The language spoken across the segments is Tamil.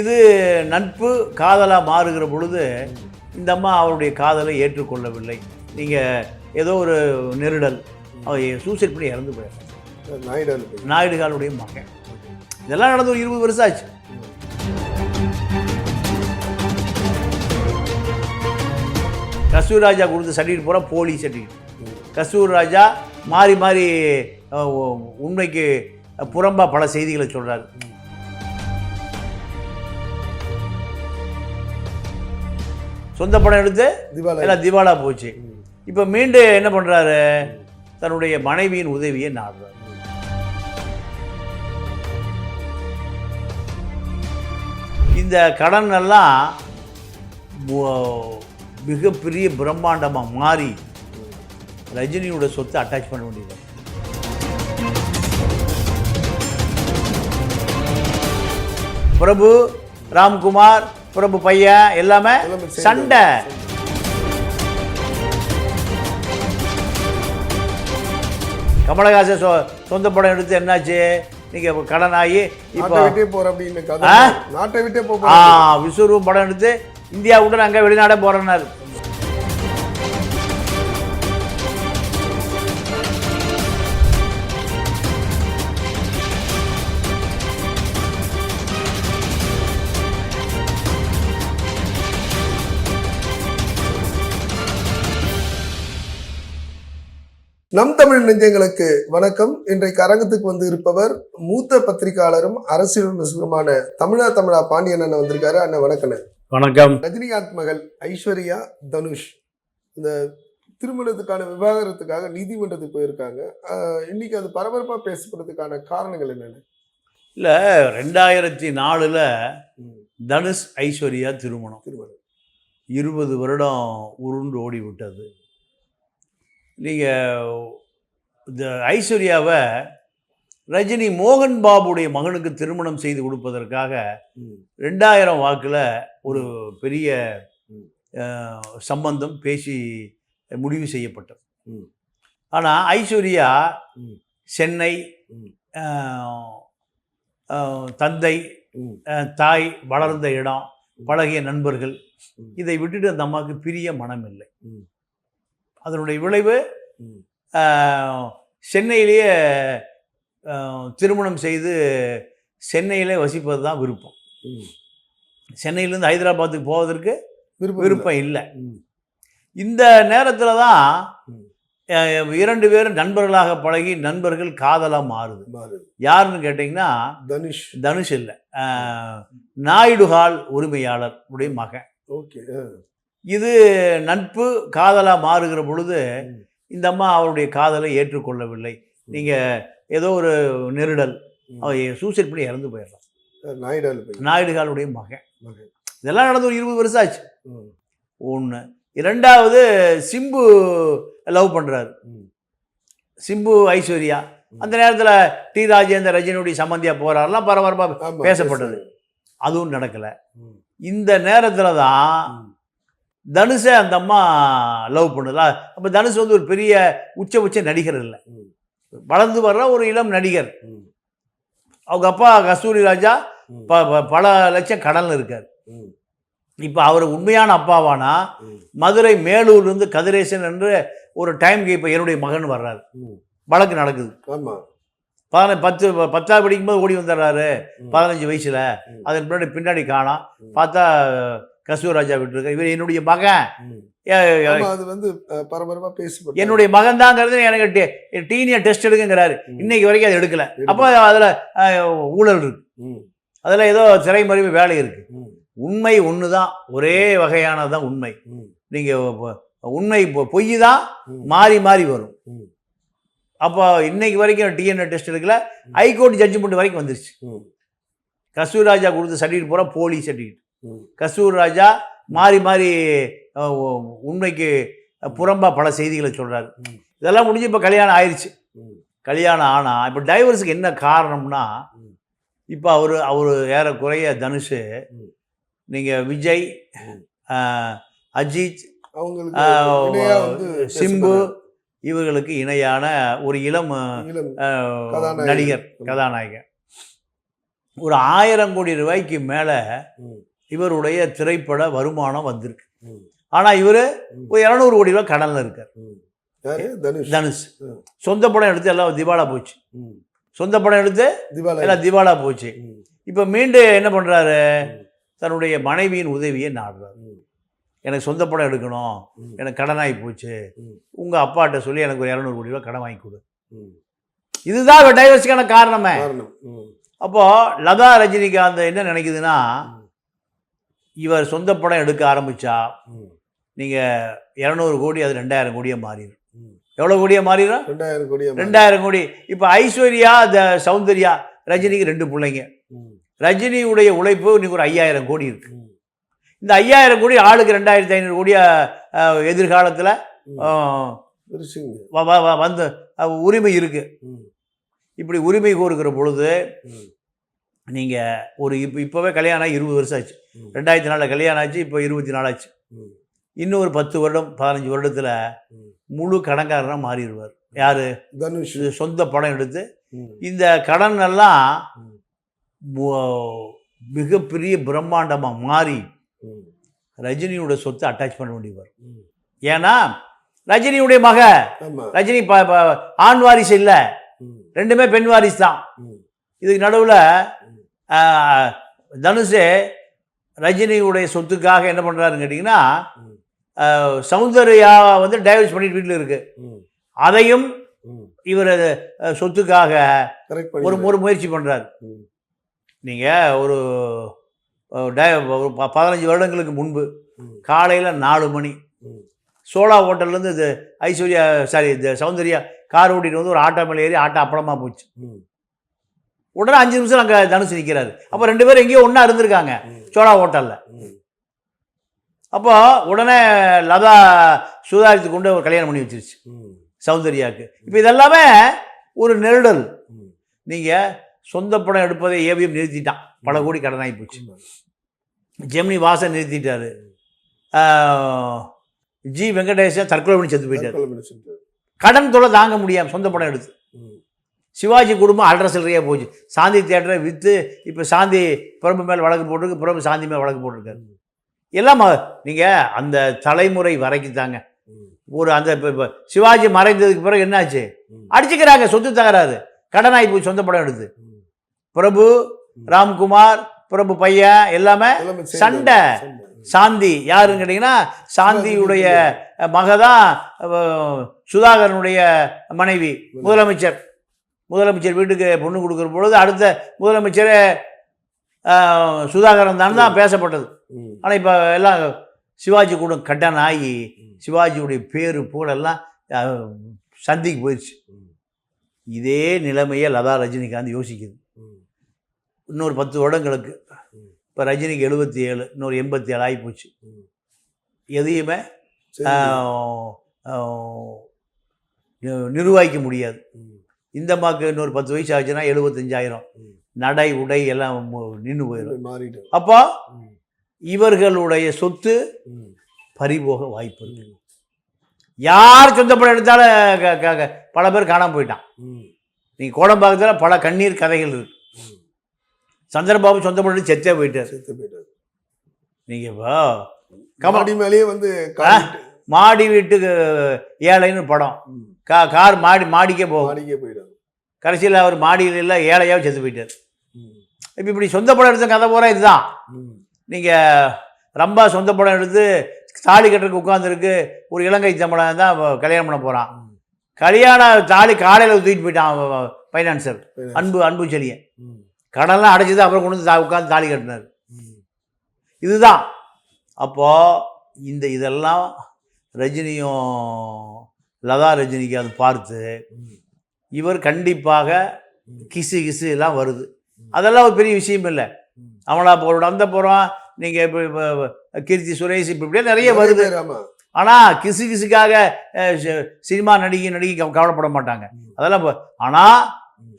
இது நட்பு காதலாக மாறுகிற பொழுது இந்த அம்மா அவருடைய காதலை ஏற்றுக்கொள்ளவில்லை. நீங்கள் ஏதோ ஒரு நெருடல். அவர் சூசைட் பண்ணி இறந்து போயிடுறாங்க. நாயுடு நாயுடுகாலுடைய மகன். இதெல்லாம் நடந்து ஒரு இருபது வருஷம் ஆச்சு. கஸ்தூர் ராஜா கொடுத்த சர்டிஃபிகேட் பூரா போலி சர்டிஃபிகேட். கஸ்தூர் ராஜா மாறி மாறி உண்மைக்கு புறம்பா பல செய்திகளை சொல்றாரு. சொந்த படம் எடுத்து எல்லாம் திவாலா போச்சு. இப்போ மீண்டும் என்ன பண்றாரு? தன்னுடைய மனைவியின் உதவியை நாடுறாரு. இந்த கடன் எல்லாம் மிகப்பெரிய பிரம்மாண்டமாக மாறி ரஜினியோட சொத்தை அட்டாச் பண்ண வேண்டியது. பிரபு ராம்குமார் பிரபு பையன் எல்லாமே. சண்டை. கமலஹாசன் சொ சொந்த படம் எடுத்து என்னாச்சு? நீங்கள் கடன் ஆகி இப்போ விட்டே போற அப்படின்னு? நாட்டை விட்டே போ விஸ்வரூபம் படம் எடுத்து இந்தியா விட்டு அங்கே வெளிநாடே போகிறேன்னாரு நம் தமிழ் நெஞ்சங்களுக்கு வணக்கம். இன்றைக்கு அரங்கத்துக்கு வந்து இருப்பவர் மூத்த பத்திரிகையாளரும் அரசியல் விமர்சகருமான தமிழா தமிழா பாண்டியன் அண்ணன் வந்திருக்காரு. அண்ணன் வணக்கண்ணே வணக்கம். ரஜினிகாந்த் மகள் ஐஸ்வர்யா தனுஷ். இந்த திருமணத்துக்கான விவாகரத்துக்காக நீதிமன்றத்துக்கு போயிருக்காங்க. இன்னைக்கு அது பரபரப்பா பேசப்படுறதுக்கான காரணங்கள் என்னென்ன? இல்லை ரெண்டாயிரத்தி நாலில் தனுஷ் ஐஸ்வர்யா திருமணம். திருமணம். இருபது வருடம் உருண்டு ஓடி விட்டது நீங்கள் இந்த ஐஸ்வர்யாவை ரஜினி மோகன் பாபுடைய மகனுக்கு திருமணம் செய்து கொடுப்பதற்காக. ரெண்டாயிரம் வாக்கில் ஒரு பெரிய சம்பந்தம் பேசி முடிவு செய்யப்பட்டது. ஆனால் ஐஸ்வர்யா. சென்னை தந்தை தாய் வளர்ந்த இடம் பழகிய நண்பர்கள். இதை விட்டுட்டு அந்த அம்மாவுக்கு பிரிய மனம் இல்லை ம். அதனுடைய விளைவு சென்னையிலேயே திருமணம் செய்து சென்னையிலே வசிப்பது தான் விருப்பம். சென்னையிலேருந்து ஹைதராபாத்துக்கு போவதற்கு விருப்பம் இல்லை. விருப்பம் இல்லை. ம். இந்த நேரத்தில் தான் இரண்டு பேரும் நண்பர்களாக பழகி நண்பர்கள் காதலாக மாறுது. மாறுது. யாருன்னு கேட்டிங்கன்னா தனுஷ். தனுஷ் இல்லை. நாயுடுகால் உரிமையாளர் உடைய மகன். ஓகே இது நட்பு காதலாக மாறுகிற பொழுது இந்த அம்மா அவருடைய காதலை ஏற்றுக்கொள்ளவில்லை. நீங்கள் ஏதோ ஒரு நெருடல். அவர் சூசைட் பண்ணி இறந்து போயிடுறான். நாயுடு போய் நாயுடுகாலுடைய மகன். இதெல்லாம் நடந்து ஒரு இருபது வருஷம் ஆச்சு. ஒன்று இரண்டாவது சிம்பு லவ் பண்ணுறாரு. சிம்பு ஐஸ்வர்யா. அந்த நேரத்தில் டி ராஜேந்தர் ரஜினியுடைய சம்மந்தியாக போகிறாரெல்லாம் பரபரப்பாக பேசப்பட்டது. அதுவும் நடக்கலை. இந்த நேரத்தில் தான். தனுஷை அந்த அம்மா லவ் பண்ணுதா அப்போ தனுஷ் வந்து ஒரு பெரிய உச்ச உச்ச நடிகர் இல்லை. வளர்ந்து வர்ற ஒரு இளம் நடிகர். அவங்க அப்பா கஸ்தூரி ராஜா. ப பல லட்சம் கடனில் இருக்கார். இப்போ அவர் உண்மையான அப்பாவானா. மதுரை மேலூர்லேருந்து கதிரேசன் என்று ஒரு டைம்க்கு இப்போ என்னுடைய மகன் வர்றாரு. வழக்கு நடக்குது ஆமா பதின பத்து பத்தாவது படிக்கும்போது ஓடி வந்துடுறாரு. பதினஞ்சு வயசில். அதன் பின்னாடி பின்னாடி காணோம். பார்த்தா கஸ்தூரி ராஜா விட்டுருக்காரு இவர் என்னுடைய மகன் அது வந்து பரபரப்பா பேசப்பட்டு என்னுடைய மகன் தாங்கிறது எனக்கு டீனிய டெஸ்ட் எடுக்குங்கிறாரு. இன்னைக்கு வரைக்கும் அது எடுக்கல. அப்போ அதில் ஊழல் இருக்கு. அதில் ஏதோ திரைமறைவு வேலை இருக்கு. உண்மை ஒன்று தான் ஒரே வகையானது தான் உண்மை. நீங்கள் உண்மை பொய் தான். மாறி மாறி வரும். அப்போ இன்னைக்கு வரைக்கும் டிஎன்ஏ டெஸ்ட் எடுக்கல ஹைகோர்ட் ஜட்ஜ்மெண்ட் வரைக்கும் வந்துருச்சு. கஸ்தூர் ராஜா கொடுத்த சர்டிஃபிகேட் பூரா போலி சர்டிஃபிகேட். கஸ்தூர் ராஜா மாறி மாறி உண்மைக்கு புறம்பா பல செய்திகளை சொல்றாரு ம். இதெல்லாம் முடிஞ்சு இப்போ கல்யாணம் ஆயிடுச்சு. கல்யாணம் ஆனா இப்போ டைவர்ஸுக்கு என்ன காரணம்னா. இப்போ அவர் அவர் ஏறக்குறைய தனுஷ். நீங்கள் விஜய் அஜித் அவங்களுக்கு சிம்பு. இவர்களுக்கு இணையான ஒரு இளம். நடிகர். கதாநாயகன் ஒரு ஆயிரம் கோடி ரூபாய்க்கு மேலே இவருடைய திரைப்பட வருமானம் வந்திருக்கு. ஆனால் இவர் இரநூறு கோடி ரூபாய் கடனில் இருக்கார். தனுஷ். சொந்த படம் எடுத்து எல்லாம் திவாலா போச்சு. சொந்த படம் எடுத்து எல்லாம் திவாலா போச்சு. இப்போ மீண்டும் என்ன பண்ணுறாரு தன்னுடைய மனைவியின் உதவியை நாடுறாரு. எனக்கு சொந்த படம் எடுக்கணும். எனக்கு கடனாகி போச்சு. உங்கள் அப்பாட்ட சொல்லி எனக்கு ஒரு இரநூறு கோடி ரூபாய் கடன் வாங்கி கொடு. இதுதான் டைவர்ஸுக்கான காரணமே. அப்போது லதா ரஜினிகாந்த் என்ன நினைக்குதுன்னா இவர் சொந்த படம் எடுக்க ஆரம்பிச்சா ம், நீங்கள் இரநூறு கோடி அது ரெண்டாயிரம் கோடியாக மாறிடும். எவ்வளோ கோடியாக மாறிடும் ரெண்டாயிரம் கோடி. ரெண்டாயிரம் கோடி. இப்போ ஐஸ்வர்யா த சௌந்தர்யா ரஜினிக்கு ரெண்டு பிள்ளைங்க. ரஜினியுடைய உழைப்பு இன்னைக்கு ஒரு ஐயாயிரம் கோடி இருக்கு. இந்த ஐயாயிரம் கோடி ஆளுக்கு ரெண்டாயிரத்தி ஐநூறு கோடியா எதிர்காலத்தில். வந்து உரிமை இருக்கு. இப்படி உரிமை கோருக்கிற பொழுது நீங்கள் ஒரு இப்போ இப்போவே கல்யாணம் ஆகி இருபது வருஷம் ஆச்சு. ரெண்டாயிரத்தி நாலில் கல்யாணம் ஆச்சு இப்போ இருபத்தி நாலாச்சு இன்னும் ஒரு பத்து வருடம் பதினஞ்சு வருடத்தில். முழு கடன்காரனாக மாறிடுவார். யார்? தனுஷ். சொந்த படம் எடுத்து இந்த கடன் எல்லாம் மிகப்பெரிய பிரம்மாண்டமாக மாறி ரஜினியோட சொத்தை அட்டாச் பண்ண வேண்டி வரும். ஏன்னா ரஜினியுடைய மக ரஜினி ஆண் வாரிசு இல்லை. ரெண்டுமே பெண் வாரிசு தான். இதுக்கு நடுவில் தனுஷ் ரஜினியுடைய சொத்துக்காக என்ன பண்ணுறாருன்னு கேட்டிங்கன்னா சௌந்தர்யா வந்து டைவர்ஸ் பண்ணிட்டு வீட்டில் இருக்கு. அதையும். இவர் சொத்துக்காக ஒரு. ஒரு முயற்சி பண்ணுறாரு நீங்கள் ஒரு ஒரு பதினஞ்சு வருடங்களுக்கு முன்பு காலையில் நாலு மணி சோலா ஹோட்டல்லேருந்து இது ஐஸ்வர்யா சாரி இந்த சௌந்தர்யா கார் ஓட்டிட்டு வந்து ஒரு ஆட்டோ மேலே ஏறி ஆட்டோ அப்பளமாக போச்சு. உடனே அஞ்சு நிமிஷம் அங்கே தனுஷ் நிற்கிறாரு அப்போ ரெண்டு பேரும் எங்கேயோ ஒன்றா இருந்திருக்காங்க. சோலா ஹோட்டலில் ம். அப்போ உடனே லதா சுதாரித்து கொண்டு ஒரு கல்யாணம் பண்ணி வச்சிருச்சு சௌந்தர்யாவுக்கு இப்போ இதெல்லாமே ஒரு நெருடல். நீங்கள் சொந்த படம் எடுப்பதை ஏவிஎம் நிறுத்திட்டான் பல கோடி கடனாகி போச்சு. ஜெமினி வாசன் நிறுத்திட்டாரு ஜி வெங்கடேசன் தற்கொலை பண்ணி செத்து போயிட்டார். கடன் தொலை தாங்க முடியாம சொந்த படம் எடுத்து சிவாஜி குடும்பம் அல்ற சில்லறையாக போச்சு. சாந்தி தேட்டரை விற்று இப்போ சாந்தி பிரபு மேல் வழக்கு போட்டிருக்கு பிரபு சாந்தி மேல் வழக்கு போட்டிருக்காரு. எல்லாம் நீங்கள் அந்த தலைமுறை வரைக்கும் தாங்க. ஒரு அந்த இப்ப- சிவாஜி மறைந்ததுக்கு பிறகு என்னாச்சு? அடிச்சுக்கிறாங்க சொத்து தகராறு. கடனாகி போய் சொந்த படம் எடுத்து. பிரபு ராம்குமார் பிரபு பையன் எல்லாமே சண்டை. சாந்தி யாருன்னு கேட்டிங்கன்னா சாந்தியுடைய மக தான் சுதாகரனுடைய மனைவி. முதலமைச்சர். முதலமைச்சர் வீட்டுக்கு பொண்ணு கொடுக்குற பொழுது அடுத்த முதலமைச்சரே சுதாகரன் தான் தான் பேசப்பட்டது. ஆனால் இப்போ எல்லாம் சிவாஜி கூட கட்டன் ஆகி சிவாஜியுடைய பேரு புகழெல்லாம் சந்திக்கு போயிடுச்சு. இதே நிலைமையை லதா ரஜினிகாந்த் யோசிக்குது. இன்னொரு பத்து வருடங்களுக்கு. இப்போ ரஜினிக்கு எழுபத்தி ஏழு இன்னொரு எண்பத்தி ஏழு ஆகி போச்சு. எதையுமே நிர்வகிக்க முடியாது. இந்த அம்மாவுக்கு இன்னொரு பத்து வயசு ஆச்சுன்னா எழுபத்தஞ்சாயிரம். நடை உடை எல்லாம் நின்று போயிடும் அப்போ இவர்களுடைய சொத்து பறிபோக வாய்ப்பு இருக்கு. யார் சொந்த படம் எடுத்தாலும் பல பேர் காணாம போயிட்டான். நீங்கள் கோடம்பாக்கத்தில் பல கண்ணீர் கதைகள் இருக்கு. சந்திரபாபு சொந்த படம் எடுத்து செத்தே போயிட்டார். செத்து போயிட்டாரு. நீங்கள் இப்போ மாடி மேலேயே வந்து மாடி வீட்டுக்கு ஏழைன்னு படம். கா கார் மாடி மாடிக்கே போகும். மாடிக்கே போயிடாரு கடைசியில் அவர் மாடியில் இல்லை ஏழையாக செத்து போயிட்டார். இப்போ இப்படி சொந்த படம் எடுத்த கதை பூரா இதுதான். நீங்கள் ரொம்ப சொந்த படம் எடுத்து தாலி கட்டுறதுக்கு உட்காந்துருக்கு ஒரு இலங்கை தமிழன் தான் கல்யாணம் பண்ண போகிறான் ம், கல்யாண தாலி காலையில் தூக்கிட்டு போயிட்டான் ஃபைனான்சர். அன்பு அன்பு செலியன் ம், கடன்லாம் அடைச்சது அப்புறம் கொண்டு வந்து தா- உட்காந்து தாலி கட்டினார். இதுதான். அப்போது இந்த இதெல்லாம் ரஜினியும் லதா ரஜினிக்கு அது பார்த்து இவர் கண்டிப்பாக கிசு கிசு எல்லாம் வருது. அதெல்லாம் ஒரு பெரிய விஷயம் இல்லை. அமலா போகிறோம் அந்த போகிறோம் நீங்கள் இப்போ இப்போ கீர்த்தி சுரேஷ் இப்படி இப்படியே நிறைய வருது. ஆனால் கிசு கிசுக்காக சினிமா நடிகை நடிகை கவ- கவலைப்பட மாட்டாங்க. அதெல்லாம் ஆனால்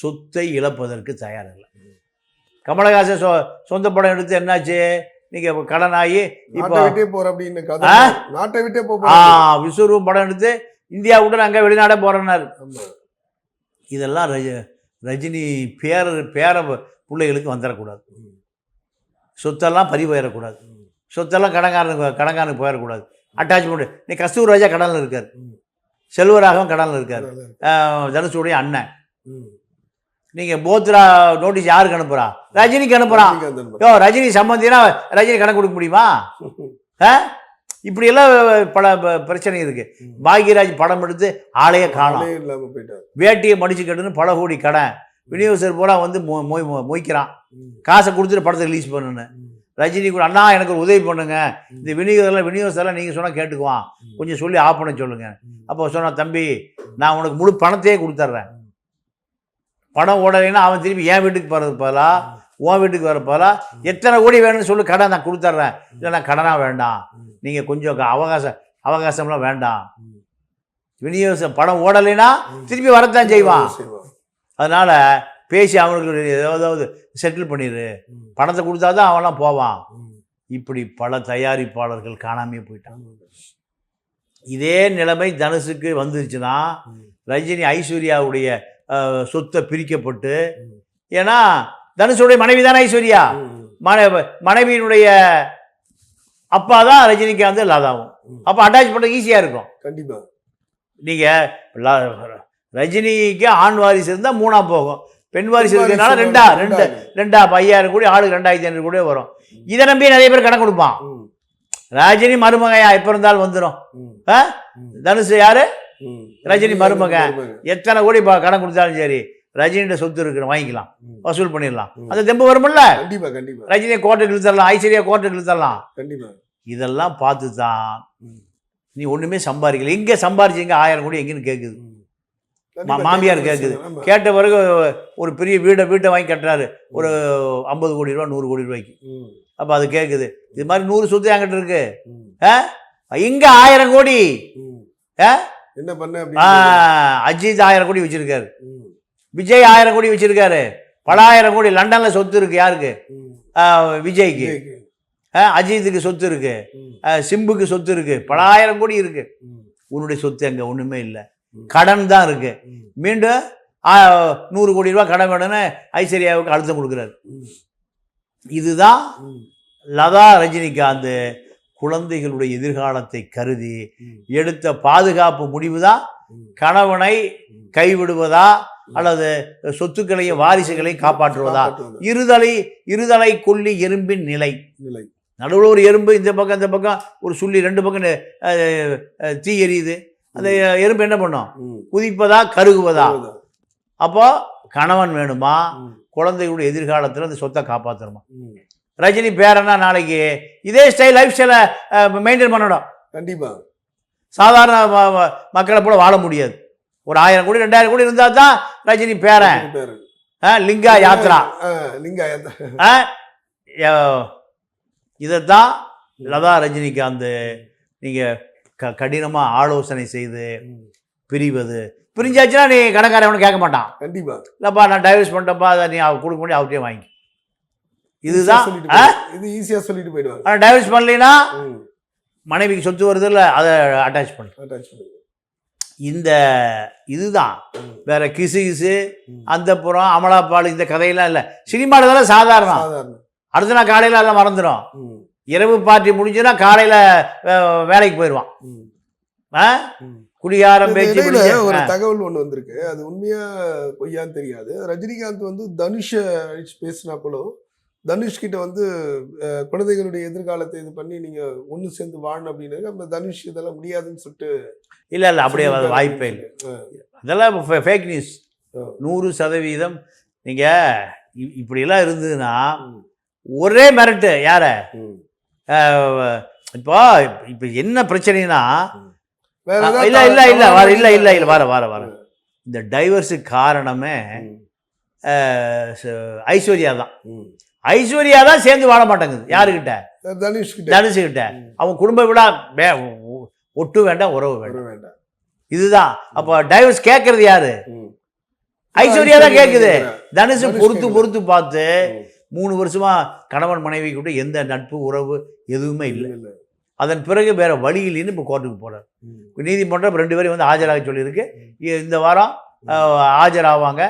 சொத்தை இழப்பதற்கு தயாரில்லை கமலஹாசன் சொ சொந்த படம் எடுத்து என்னாச்சு? நீங்கள் கடனாகி இப்போ போற அப்படின்னு? நாட்டை விட்டே போ ஆ விஸ்வரூபம் படம் எடுத்து இந்தியா விட்டு அங்கே வெளிநாடே போகிறேன்னாரு இதெல்லாம் ரஜ ரஜினி பேர பேர பிள்ளைகளுக்கு வந்துடக்கூடாது. சொத்தெல்லாம் பறி போயிடக்கூடாது. சொத்தெல்லாம் கடன்காரனுக்கு கடன்காரனுக்கு போயிடக்கூடாது அட்டாச்மெண்ட் நீ கஸ்தூர் ராஜா கடனில் இருக்கார். செல்வராகவும் கடனில் இருக்கார். தனுஷுடைய அண்ணன். நீங்கள் போத்ரா நோட்டீஸ் யாருக்கு அனுப்புறா? ரஜினிக்கு அனுப்புகிறான். யோ ரஜினி சம்மந்தினா ரஜினி கணக்கு கொடுக்க முடியுமா? ஆ? இப்படியெல்லாம் பல பிரச்சனை இருக்கு. ம். பாக்யராஜ் படம் எடுத்து ஆளையே காணும். போயிட்டாரு. வேட்டியை மடிச்சு கட்டுன்னு பல கோடி கடன் விநியோகஸ்தர் பூரா வந்து மொய் மொய்க்கிறான். காசை கொடுத்துட்டு படத்தை ரிலீஸ் பண்ணுன்னு. ரஜினி கூட அண்ணா எனக்கு ஒரு உதவி பண்ணுங்க. இந்த விநியோகத்தில் விநியோகஸ்தரெல்லாம் நீங்கள் சொன்னால் கேட்டுக்குவான். கொஞ்சம் சொல்லி ஆஃப் பண்ண சொல்லுங்க. ம். அப்போ சொன்னா தம்பி நான் உனக்கு முழு பணத்தையே கொடுத்துட்றேன் படம் ஓடலைன்னா அவன் திருப்பி என் வீட்டுக்கு போகிறது பதிலா உன் வீட்டுக்கு வர பதிலா எத்தனை கோடி வேணும்னு சொல்லி கடன் நான் கொடுத்துட்றேன் இல்லைன்னா கடனாக வேண்டாம். நீங்கள் கொஞ்சம் அவகாசம் அவகாசம்லாம் வேண்டாம். விநியோகம் படம் ஓடலைன்னா திருப்பி வரத்தான் செய்வான். அதனால் பேசி அவனுக்கு ஏதாவது செட்டில் பண்ணிடு. பணத்தை கொடுத்தா தான் அவன்லாம் போவான். இப்படி பல தயாரிப்பாளர்கள் காணாமே போயிட்டான். இதே நிலைமை தனுஷுக்கு வந்துருச்சுன்னா. ரஜினி ஐஸ்வர்யாவுடைய சொத்தை பிரிக்கப்பட்டு. ஏன்னா தனுஷுடைய மனைவி தானே ஐஸ்வர்யா? மனைவியினுடைய அப்பா தான் ரஜினிகாந்த் லதாவும். அப்போ அட்டாச் பண்ண ஈஸியாக இருக்கும். கண்டிப்பா. நீங்கள் ரஜினிக்கு ஆண் வாரிசு இருந்தால் மூணா போகும். பெண் வாரிசு இருக்கிறதுனால ரெண்டா ரெண்டு. ரெண்டா ஐயாயிரம் கோடி ஆளுக்கு ரெண்டாயிரத்தி ஐநூறு கூட வரும். இதை நம்பி நிறைய பேர் கணக்கு கொடுப்பான். ரஜினி மருமகையா எப்போ இருந்தாலும் வந்துடும். தனுஷ் யாரு. ரஜினி மருமகன். எத்தனை கோடி கடன் கொடுத்தாலும் சரி. ரஜினியோட சொத்து இருக்கு வாங்கிக்கலாம். வசூல் பண்ணிடலாம். அந்த தெம்பு வரும்ல? கண்டிப்பா கண்டிப்பா. ரஜினியை கோர்ட்டுக்கு இழுத்தரலாம் ஐஸ்வர்யா கோர்ட்டுக்கு இழுத்தரலாம் கண்டிப்பா. இதெல்லாம் பார்த்து தான். நீ ஒண்ணுமே சம்பாதிக்கல. எங்க சம்பாரிச்சீங்க? ஆயிரம் கோடி எங்கன்னு கேட்குது மாமியார் கேட்குது. கேட்ட பிறகு ஒரு பெரிய வீடை வீட்டை வாங்கி கட்டுறாரு. ஒரு ஐம்பது கோடி ரூபா நூறு கோடி ரூபாய்க்கு. அப்போ அது கேட்குது இது மாதிரி நூறு சொத்து என்கிட்ட இருக்கு. ஆ? எங்க ஆயிரம் கோடி. ஆ? என்ன பண்ண அஜித் ஆயிரம் கோடி வச்சிருக்காரு. விஜய் ஆயிரம் கோடி வச்சிருக்காரு பல ஆயிரம் கோடி லண்டன்ல சொத்து இருக்கு யாருக்கு விஜய்க்கு அஜித்துக்கு சொத்து இருக்கு சிம்புக்கு சொத்து இருக்கு பல ஆயிரம் கோடி இருக்கு. உன்னுடைய சொத்து அங்க ஒண்ணுமே இல்லை. கடன் தான் இருக்கு. மீண்டும் நூறு கோடி ரூபாய் கடன் வேணும்னு ஐஸ்வர்யாவுக்கு அழுத்தம் கொடுக்குறாரு. இதுதான். லதா ரஜினிகாந்த் குழந்தைகளுடைய எதிர்காலத்தை கருதி. எடுத்த பாதுகாப்பு முடிவு தான். கணவனை. கைவிடுவதா அல்லது சொத்துக்களையும் வாரிசுகளையும் காப்பாற்றுவதா. இருதலை இருதலை கொல்லி எறும்பின் நிலை. நிலை. நடுவில் ஒரு எறும்பு இந்த பக்கம் இந்த பக்கம் ஒரு சுள்ளி ரெண்டு பக்கம் தீ எரியுது. அந்த எறும்பு என்ன பண்ணும். குதிப்பதா கருகுவதா. அப்போ கணவன் வேணுமா. குழந்தைகளுடைய எதிர்காலத்தில் அந்த சொத்தை காப்பாற்றணுமா. ரஜினி பேரனா நாளைக்கு? இதே ஸ்டைல் லைஃப் ஸ்டைலை மெயின்டைன் பண்ணணும். கண்டிப்பா. சாதாரண மக்களை போல வாழ முடியாது. ஒரு ஆயிரம் கோடி ரெண்டாயிரம் கோடி இருந்தால் தான் ரஜினி பேரன் லிங்கா யாத்ரா லிங்கா யாத்ரா. இதைத்தான் லதா ரஜினிகாந்த் நீங்கள் க கடினமாக ஆலோசனை செய்து. பிரிவது பிரிஞ்சாச்சுன்னா நீ கடைக்காரன் கேட்க மாட்டான் கண்டிப்பா இல்லைப்பா நான் டைவர்ஸ் பண்ணிட்டப்பா அதை நீ அவ கொடுக்க முடியும் அவர்கிட்டயே வாங்கி இதுதான். இது ஈஸியா சொல்லிட்டு போயிடுவாங்க ஆனால் டைவர்ஸ் பண்ணலைன்னா. மனைவிக்கு சொத்து வருது இல்லை அதை அட்டாச் பண்ணு attach பண்ணுங்க. இந்த இதுதான். வேற கிசு கிசு. அந்த புறம் அமலாப்பால் இந்த கதையெல்லாம் இல்லை சினிமாவில் தானே சாதாரணம் அடுத்த நாள் காலையில் எல்லாம் மறந்துடும். இரவு பார்ட்டி முடிஞ்சுன்னா காலையில் வேலைக்கு போயிடுவான். ஆ. குடியாரம் ஒரு. தகவல் ஒண்ணு வந்திருக்கு அது உண்மையா பொய்யான்னு தெரியாது ரஜினிகாந்த் வந்து தனுஷ பேசினா கூட தனுஷ் கிட்ட வந்து குழந்தைகளுடைய எதிர்காலத்தை இது பண்ணி நீங்க ஒண்ணு சேர்ந்து வாழணும் அப்படின்னு அந்த தனுஷ் இதெல்லாம் முடியாதுன்னு சொல்லிட்டு இல்லை இல்லை அப்படியே வாய்ப்பே இல்லை. அதெல்லாம் ஃபேக் நியூஸ். நூறு சதவீதம். நீங்கள் இப்படியெல்லாம் இருந்ததுன்னா. ஒரே மிரட்டு. யார. இப்போ இப்போ என்ன பிரச்சனைனா இல்ல இல்ல இல்ல வர இல்ல இல்ல இல்ல வர வர வர. இந்த டைவர்ஸுக்கு காரணமே ஐஸ்வர்யா தான். ஐஸ்வர்யா தான் சேர்ந்து வாழ மாட்டேங்குது. யாருக்கிட்ட தனுஷ் கிட்ட தனுஷுக்கிட்ட. அவன் குடும்ப விழா ஒட்டு வேண்டாம் உறவு வேண்டாம். இதுதான். அப்போ டைவர்ஸ் கேட்கறது யாரு. ஐஸ்வர்யா தான் கேட்குது. தனுஷ் பொறுத்து. பொறுத்து பார்த்து. மூணு வருஷமா கணவன் மனைவி கூட எந்த நட்பு உறவு எதுவுமே இல்லை. அதன் பிறகு வேற வழி இல்லைன்னு இப்போ கோர்ட்டுக்கு போறாரு. ம். நீதிமன்றம் ரெண்டு பேரும் வந்து ஆஜராக சொல்லியிருக்கு. இந்த வாரம் ஆஜராவாங்க.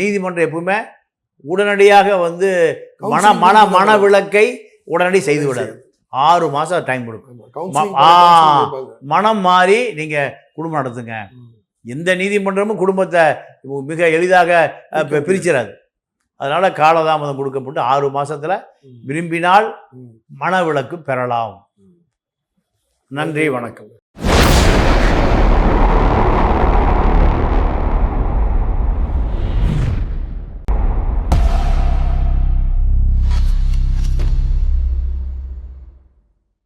நீதிமன்றம் எப்பவுமே உடனடியாக வந்து மன மன மன விளக்கை உடனடி செய்து விடாது. ஆறு மாதம் டைம் கொடுக்கும். மனம் மாறி நீங்கள் குடும்பம் நடத்துங்க. எந்த நீதிமன்றமும் குடும்பத்தை மிக எளிதாக பிரிச்சிடாது. அதனால காலதாமதம் கொடுக்கப்பட்டு ஆறு மாசத்துல ம். விரும்பினால். மனவிலக்கு பெறலாம். நன்றி வணக்கம்.